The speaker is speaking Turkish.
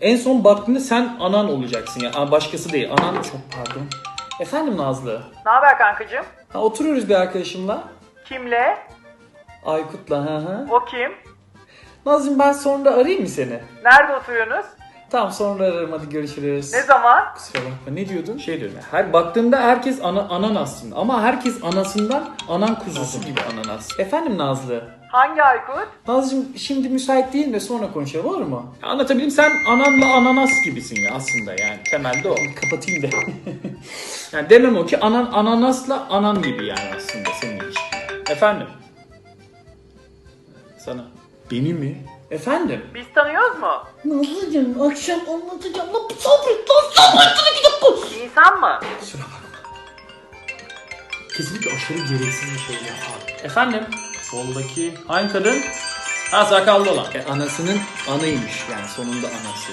En son baktığında sen anan olacaksın ya. Aa, Başkası değil. Anan çok pardon. Efendim Nazlı. Ne haber kankacığım? Ha, oturuyoruz bir arkadaşımla. Kimle? Aykut'la. Hı hı. O kim? Nazlı'cığım ben sonra arayayım mı seni? Nerede oturuyorsunuz? Tamam sonra ararım hadi görüşürüz. Ne zaman? Kusura bakma ne diyordun? Şey diyorum ya, her baktığında herkes ana, anan aslında ama herkes anasından anan kuzusu gibi ananas. Efendim Nazlı. Hangi Aykut? Nazlıcığım şimdi müsait değil de sonra konuşalım olur mu? Ya Anlatabileyim sen ananla ananas gibisin ya aslında yani temelde o. Kapatayım da. yani demem o ki anan ananasla anan gibi yani aslında senin ilişkin. Efendim? Sana. Beni mi? Efendim? Biz tanıyoruz mu? Nazlıcığım akşam anlatacağım. Lan sabret lan sabret bir dakika. İnsan mı? Kusura bakma. Kesinlikle aşırı gereksiz bir şey yapar. Efendim? Soldaki hangi kadın? Ha sakallı olan. E, anasının anıymış yani sonunda anası.